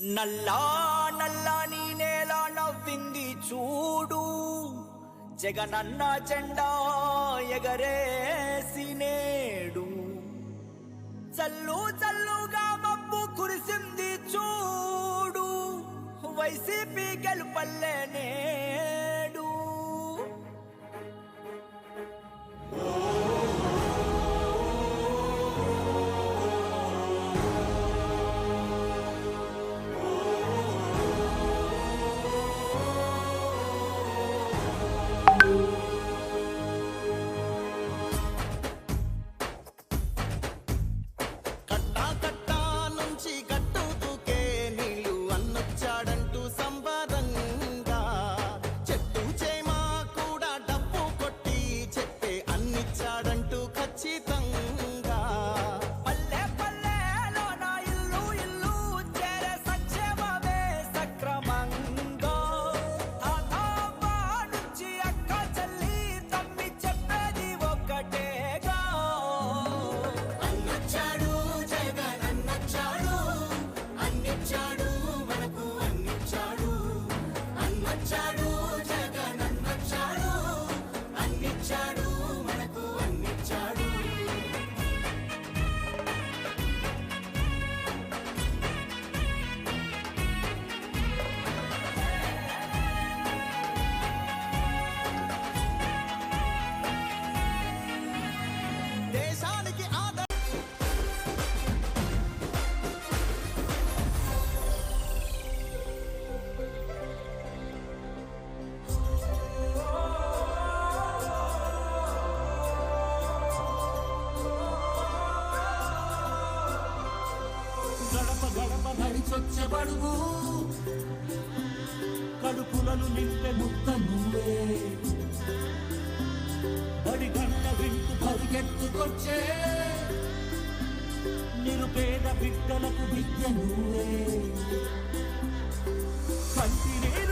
నల్లా నల్లా నీ నేల నవ్వింది చూడు. జగనన్న జెండా ఎగరేసి నేడు. చల్లు చల్లుగా మబ్బు కురిసింది చూడు. వైసి పడుగు. కడుపులను నింపే ముక్క నువ్వే. బడి గంట వింటూ పరిగెత్తుకొచ్చే. నిరుపేద బిడ్డలకు విద్య నువ్వే. కంటి నేను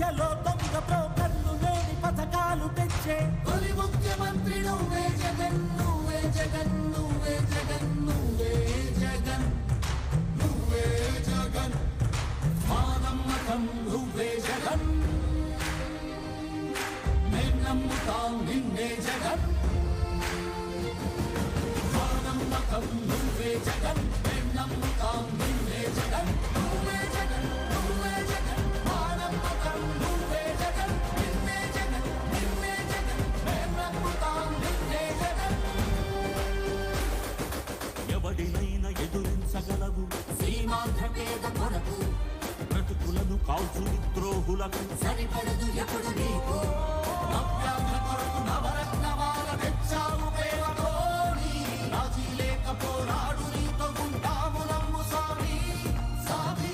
మధ్యలో దొంగ బ్రోకర్లు లేని పథకాలు తెచ్చే. తొలి ముఖ్యమంత్రి నువ్వే జగన్ నువ్వే జగన్ నువ్వే జగన్ నువ్వే జగన్ నువ్వే జగన్. మా నమ్మకం నువ్వే జగన్. మేం నమ్ముతాం నిన్నే జగన్. మా నమ్మకం నువ్వే జగన్. విద్రోహులకు సరిపడదు ఎప్పుడు నీకు? నవ్యాంధ్ర కొరకు నవరత్నమాల తెచ్చావు ప్రేమతోని రాజీ లేక పోరాడు నీతో ఉంటాము నమ్ము స్వామి స్వామి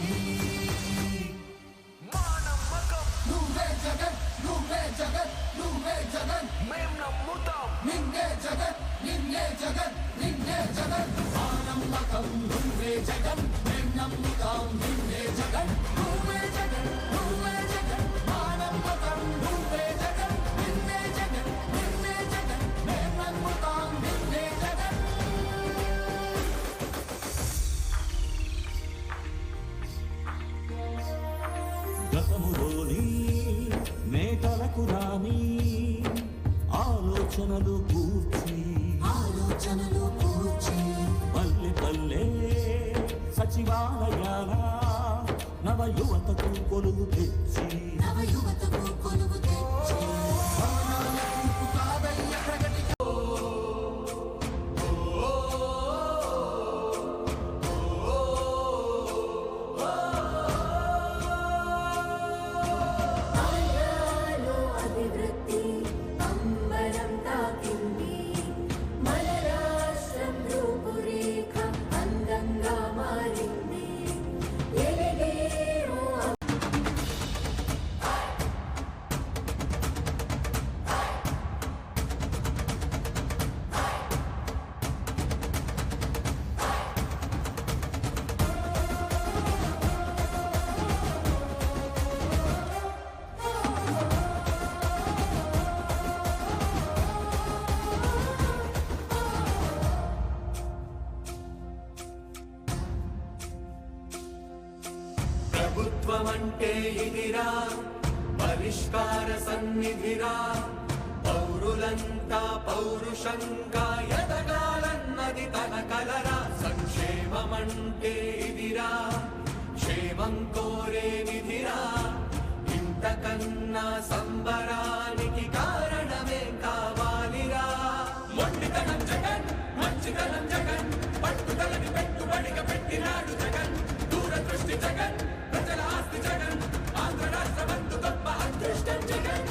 మా నమ్మకం నువ్వే జగన్ నువ్వే జగన్ నువ్వే జగన్. మేం నమ్ముతాం. నిన్నే జగన్ నిన్నే జగన్ నిన్నే జగన్. ఆ నమ్మకం నువ్వే జగన్. మేం నమ్ముతాం నిన్నే జగన్ నువ్వే జగన్. ఆలోచనలు కూర్చి. ఆలోచనలు కూర్చి. పల్లె పల్లె సచివాలయాల నవ యువతకు కొలువు తెచ్చి. Tá ప్రభుత్వమంటే ఇదిరా పరిష్కార సన్నిధిరా. పౌరులంతా పౌరుషంగా ఎదగాలన్నది తన కలరా. సంక్షేమమంటే ఇదిరా క్షేమం కోరే నిధిరా ఇంతకన్నా సంబరానికి కారణమే కావాలిరా. మొండితనం జగన్ మంచితనం జగన్. పట్టుదలని పెట్టుబడిగా పెట్టినాడు జగన్. Stand together.